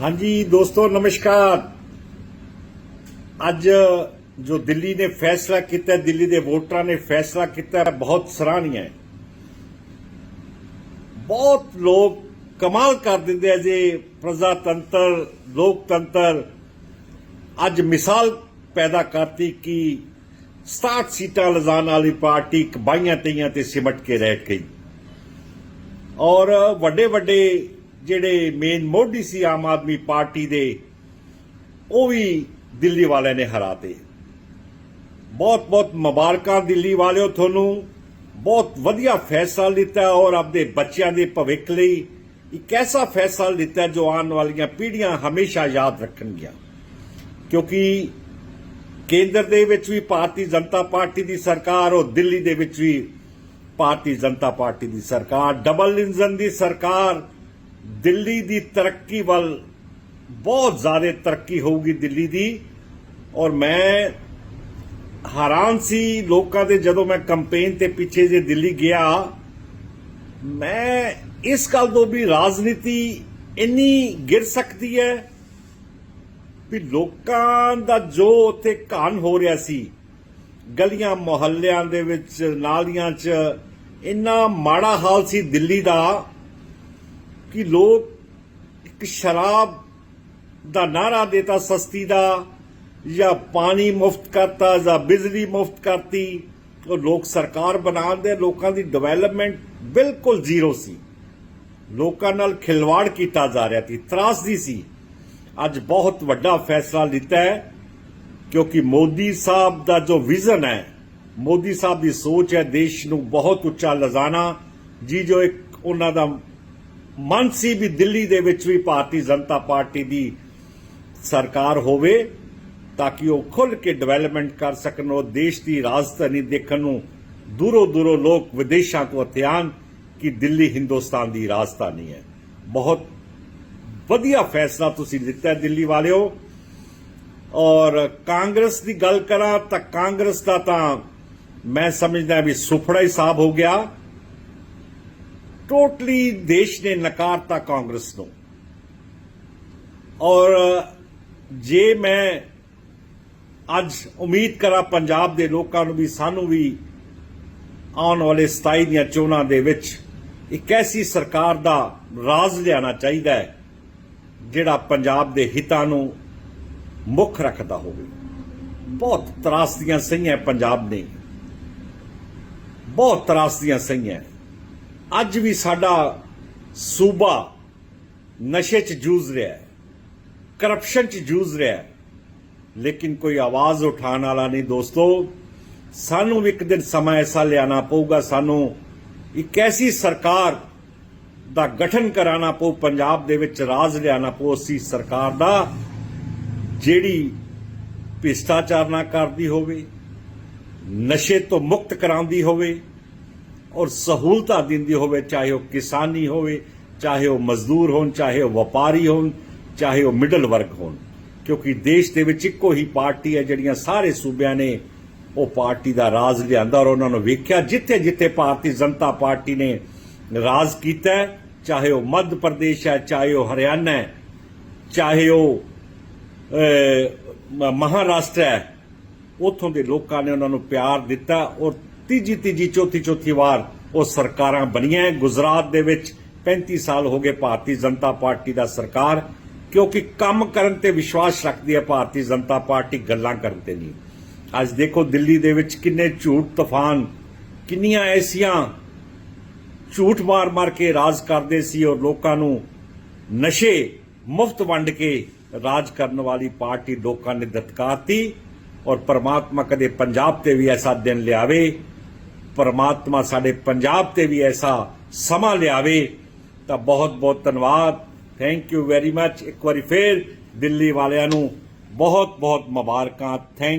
ਹਾਂਜੀ ਦੋਸਤੋ, ਨਮਸਕਾਰ। ਅੱਜ ਜੋ ਦਿੱਲੀ ਨੇ ਫੈਸਲਾ ਕੀਤਾ, ਦਿੱਲੀ ਦੇ ਵੋਟਰਾਂ ਨੇ ਫੈਸਲਾ ਕੀਤਾ ਬਹੁਤ ਸਰਾਹਨੀय ਹੈ। ਬਹੁਤ ਲੋਕ ਕਮਾਲ ਕਰ ਦਿੰਦੇ ਆ ਜੇ, ਪ੍ਰਜਾਤੰਤਰ, ਲੋਕਤੰਤਰ। ਅੱਜ ਮਿਸਾਲ ਪੈਦਾ ਕਰਤੀ ਕਿ 67 ਸੀਟਾਂ ਲਿਜਾਣ ਵਾਲੀ ਪਾਰਟੀ ਇੱਕ ਬਾਈਆਂ ਤਈਆਂ ਤੇ ਸਿਮਟ ਕੇ ਰਹਿ ਗਈ। ਔਰ ਵੱਡੇ ਵੱਡੇ ਜਿਹੜੇ ਮੇਨ ਮੋਢੀ ਸੀ ਆਮ ਆਦਮੀ ਪਾਰਟੀ ਦੇ, ਉਹ ਵੀ ਦਿੱਲੀ ਵਾਲਿਆਂ ਨੇ ਹਰਾਤੇ ਬਹੁਤ ਬਹੁਤ ਮੁਬਾਰਕਾਂ ਦਿੱਲੀ ਵਾਲਿਓ ਤੁਹਾਨੂੰ। ਬਹੁਤ ਵਧੀਆ ਫੈਸਲਾ ਲਿੱਤਾ ਔਰ ਆਪਦੇ ਬੱਚਿਆਂ ਦੇ ਭਵਿੱਖ ਲਈ ਇੱਕ ਐਸਾ ਫੈਸਲਾ ਲਿੱਤਾ ਜੋ ਆਉਣ ਵਾਲੀਆਂ ਪੀੜ੍ਹੀਆਂ ਹਮੇਸ਼ਾ ਯਾਦ ਰੱਖਣਗੀਆਂ। ਕਿਉਂਕਿ ਕੇਂਦਰ ਦੇ ਵਿੱਚ ਵੀ ਭਾਰਤੀ ਜਨਤਾ ਪਾਰਟੀ ਦੀ ਸਰਕਾਰ ਔਰ ਦਿੱਲੀ ਦੇ ਵਿੱਚ ਵੀ ਭਾਰਤੀ ਜਨਤਾ ਪਾਰਟੀ ਦੀ ਸਰਕਾਰ, ਡਬਲ ਇੰਜਨ ਦੀ ਸਰਕਾਰ ਦਿੱਲੀ ਦੀ ਤਰੱਕੀ ਵੱਲ ਬਹੁਤ ਜ਼ਿਆਦਾ ਤਰੱਕੀ ਹੋਊਗੀ ਦਿੱਲੀ ਦੀ। ਔਰ ਮੈਂ ਹੈਰਾਨ ਸੀ ਲੋਕਾਂ ਦੇ ਜਦੋਂ ਮੈਂ ਕੈਂਪੇਨ ਤੇ ਪਿੱਛੇ ਜੇ ਦਿੱਲੀ ਗਿਆ, ਮੈਂ ਇਸ ਗੱਲ ਤੋਂ ਵੀ ਰਾਜਨੀਤੀ ਇੰਨੀ ਗਿਰ ਸਕਦੀ ਹੈ ਵੀ ਲੋਕਾਂ ਦਾ ਜੋ ਉੱਥੇ ਘਾਣ ਹੋ ਰਿਹਾ ਸੀ, ਗਲੀਆਂ ਮੁਹੱਲਿਆਂ ਦੇ ਵਿੱਚ, ਨਾਲੀਆਂ 'ਚ, ਇੰਨਾ ਮਾੜਾ ਹਾਲ ਸੀ ਦਿੱਲੀ ਦਾ ਕਿ ਲੋਕ ਇੱਕ ਸ਼ਰਾਬ ਦਾ ਨਾਰਾ ਦੇਤਾ, ਸਸਤੀ ਦਾ, ਜਾਂ ਪਾਣੀ ਮੁਫਤ ਕਰਤਾ, ਜਾਂ ਬਿਜਲੀ ਮੁਫਤ ਕਰਤੀ, ਉਹ ਲੋਕ ਸਰਕਾਰ ਬਣਾਉਂਦੇ ਲੋਕਾਂ ਦੀ ਡਿਵੈਲਪਮੈਂਟ ਬਿਲਕੁਲ ਜ਼ੀਰੋ ਸੀ। ਲੋਕਾਂ ਨਾਲ ਖਿਲਵਾੜ ਕੀਤਾ ਜਾ ਰਿਹਾ ਸੀ, ਤਰਾਸਦੀ ਸੀ। ਅੱਜ ਬਹੁਤ ਵੱਡਾ ਫੈਸਲਾ ਲਿੱਤਾ ਹੈ, ਕਿਉਂਕਿ ਮੋਦੀ ਸਾਹਿਬ ਦਾ ਜੋ ਵਿਜ਼ਨ ਹੈ, ਮੋਦੀ ਸਾਹਿਬ ਦੀ ਸੋਚ ਹੈ, ਦੇਸ਼ ਨੂੰ ਬਹੁਤ ਉੱਚਾ ਲਿਜਾਣਾ। ਜੀ ਜੋ ਇੱਕ ਉਹਨਾਂ ਦਾ ਮਨ ਸੀ ਵੀ ਦਿੱਲੀ ਦੇ ਵਿੱਚ ਵੀ ਭਾਰਤੀ ਜਨਤਾ ਪਾਰਟੀ ਦੀ ਸਰਕਾਰ ਹੋਵੇ ਤਾਂ ਕਿ ਉਹ ਖੁੱਲ ਕੇ ਡਿਵੈਲਪਮੈਂਟ ਕਰ ਸਕਣ, ਉਹ ਦੇਸ਼ ਦੀ ਰਾਜਧਾਨੀ ਦੇਖਣ ਨੂੰ ਦੂਰੋਂ ਦੂਰੋਂ ਲੋਕ ਵਿਦੇਸ਼ਾਂ ਤੋਂ ਇੱਥੇ ਕਿ ਦਿੱਲੀ ਹਿੰਦੁਸਤਾਨ ਦੀ ਰਾਜਧਾਨੀ ਹੈ। ਬਹੁਤ ਵਧੀਆ ਫੈਸਲਾ ਤੁਸੀਂ ਲਿੱਤਾ ਹੈ ਦਿੱਲੀ ਵਾਲਿਓ। ਔਰ ਕਾਂਗਰਸ ਦੀ ਗੱਲ ਕਰਾਂ ਤਾਂ ਕਾਂਗਰਸ ਦਾ ਤਾਂ ਮੈਂ ਸਮਝਦਾ ਵੀ ਸੁਫੜਾ ਹੀ ਸਾਬ ਹੋ ਗਿਆ। ਟੋਟਲੀ ਦੇਸ਼ ਨੇ ਨਕਾਰਤਾ ਕਾਂਗਰਸ ਨੂੰ। ਔਰ, ਜੇ ਮੈਂ ਅੱਜ ਉਮੀਦ ਕਰਾਂ ਪੰਜਾਬ ਦੇ ਲੋਕਾਂ ਨੂੰ ਵੀ, ਸਾਨੂੰ ਵੀ ਆਉਣ ਵਾਲੇ 27 ਦੀਆਂ ਚੋਣਾਂ ਦੇ ਵਿੱਚ ਇੱਕ ਐਸੀ ਸਰਕਾਰ ਦਾ ਰਾਜ ਲਿਆਣਾ ਚਾਹੀਦਾ ਹੈ, ਜਿਹੜਾ ਪੰਜਾਬ ਦੇ ਹਿੱਤਾਂ ਨੂੰ ਮੁੱਖ ਰੱਖਦਾ ਹੋਵੇ। ਬਹੁਤ ਤਰਾਸਦੀਆਂ ਸਹੀਆਂ ਪੰਜਾਬ ਨੇ। ਬਹੁਤ ਤਰਾਸਦੀਆਂ ਸਹੀਆਂ। ਅੱਜ ਵੀ ਸਾਡਾ ਸੂਬਾ ਨਸ਼ੇ 'ਚ ਜੂਝ ਰਿਹਾ ਹੈ ਕਰਪਸ਼ਨ 'ਚ ਜੂਝ ਰਿਹਾ ਹੈ, ਲੇਕਿਨ ਕੋਈ ਆਵਾਜ਼ ਉਠਾਉਣ ਵਾਲਾ ਨਹੀਂ ਦੋਸਤੋ। ਸਾਨੂੰ ਵੀ ਇੱਕ ਦਿਨ ਸਮਾਂ ਐਸਾ ਲਿਆਣਾ ਪਊਗਾ, ਸਾਨੂੰ ਇੱਕ ਐਸੀ ਸਰਕਾਰ ਦਾ ਗਠਨ ਕਰਾਣਾ ਪਊ, ਪੰਜਾਬ ਦੇ ਵਿੱਚ ਰਾਜ ਲਿਆਣਾ ਪਊ ਉਸੀ ਸਰਕਾਰ ਦਾ, ਜਿਹੜੀ ਭ੍ਰਿਸ਼ਟਾਚਾਰ ਨਾ ਕਰਦੀ ਹੋਵੇ, ਨਸ਼ੇ ਤੋਂ ਮੁਕਤ ਕਰਾਉਂਦੀ ਹੋਵੇ ਔਰ ਸਹੂਲਤਾਂ ਦਿੰਦੀ ਹੋਵੇ, ਚਾਹੇ ਉਹ ਕਿਸਾਨੀ ਹੋਵੇ, ਚਾਹੇ ਉਹ ਮਜ਼ਦੂਰ ਹੋਣ, ਚਾਹੇ ਉਹ ਵਪਾਰੀ ਹੋਣ, ਚਾਹੇ ਉਹ ਮਿਡਲ ਵਰਗ ਹੋਣ। ਕਿਉਂਕਿ ਦੇਸ਼ ਦੇ ਵਿੱਚ ਇੱਕੋ ਹੀ ਪਾਰਟੀ ਹੈ, ਜਿਹੜੀਆਂ ਸਾਰੇ ਸੂਬਿਆਂ ਨੇ ਉਹ ਪਾਰਟੀ ਦਾ ਰਾਜ ਲਿਆਂਦਾ ਔਰ ਉਹਨਾਂ ਨੂੰ ਵੇਖਿਆ ਜਿੱਥੇ ਜਿੱਥੇ ਭਾਰਤੀ ਜਨਤਾ ਪਾਰਟੀ ਨੇ ਰਾਜ ਕੀਤਾ ਚਾਹੇ ਉਹ ਮੱਧ ਪ੍ਰਦੇਸ਼ ਹੈ, ਚਾਹੇ ਉਹ ਹਰਿਆਣਾ ਹੈ, ਚਾਹੇ ਉਹ ਮਹਾਰਾਸ਼ਟਰ ਹੈ, ਉਥੋਂ ਦੇ ਲੋਕਾਂ ਨੇ ਉਹਨਾਂ ਨੂੰ ਪਿਆਰ ਦਿੱਤਾ ਔਰ ਤੀਜੀ ਤੀਜੀ ਚੌਥੀ ਚੌਥੀ ਵਾਰ ਉਹ ਸਰਕਾਰਾਂ ਬਣੀਆਂ ਗੁਜਰਾਤ ਦੇ ਵਿੱਚ 35 ਸਾਲ ਹੋ ਗਏ ਭਾਰਤੀ ਜਨਤਾ ਪਾਰਟੀ ਦਾ ਸਰਕਾਰ, ਕਿਉਂਕਿ ਕੰਮ ਕਰਨ ਤੇ ਵਿਸ਼ਵਾਸ ਰੱਖਦੀ ਹੈ ਭਾਰਤੀ ਜਨਤਾ ਪਾਰਟੀ, ਗੱਲਾਂ ਕਰਨ ਤੇ ਨਹੀਂ। ਅੱਜ ਦੇਖੋ ਦਿੱਲੀ ਦੇ ਵਿੱਚ ਕਿੰਨੇ ਝੂਠ ਤੂਫਾਨ, ਕਿੰਨੀਆਂ ਐਸੀਆਂ ਝੂਠ ਮਾਰ-ਮਾਰ ਕੇ ਰਾਜ ਕਰਦੇ ਸੀ ਔਰ ਲੋਕਾਂ ਨੂੰ ਨਸ਼ੇ ਮੁਫਤ ਵੰਡ ਕੇ ਰਾਜ ਕਰਨ ਵਾਲੀ ਪਾਰਟੀ ਲੋਕਾਂ ਨੇ ਦਤਕਾਰਤੀ ਔਰ ਪਰਮਾਤਮਾ ਕਦੇ ਪੰਜਾਬ ਤੇ ਵੀ ਐਸਾ ਦਿਨ ਲਿਆਵੇ। ਪਰਮਾਤਮਾ ਸਾਡੇ ਪੰਜਾਬ ਤੇ ਵੀ ਐਸਾ ਸਮਾਂ ਲਿਆਵੇ, ਤਾਂ ਬਹੁਤ ਬਹੁਤ ਧੰਨਵਾਦ। ਥੈਂਕ ਯੂ ਵੈਰੀ ਮੱਚ ਇੱਕ ਵਾਰੀ ਫੇਰ ਦਿੱਲੀ ਵਾਲਿਆਂ ਨੂੰ ਬਹੁਤ ਬਹੁਤ ਮੁਬਾਰਕਾਂ। ਥੈਂਕ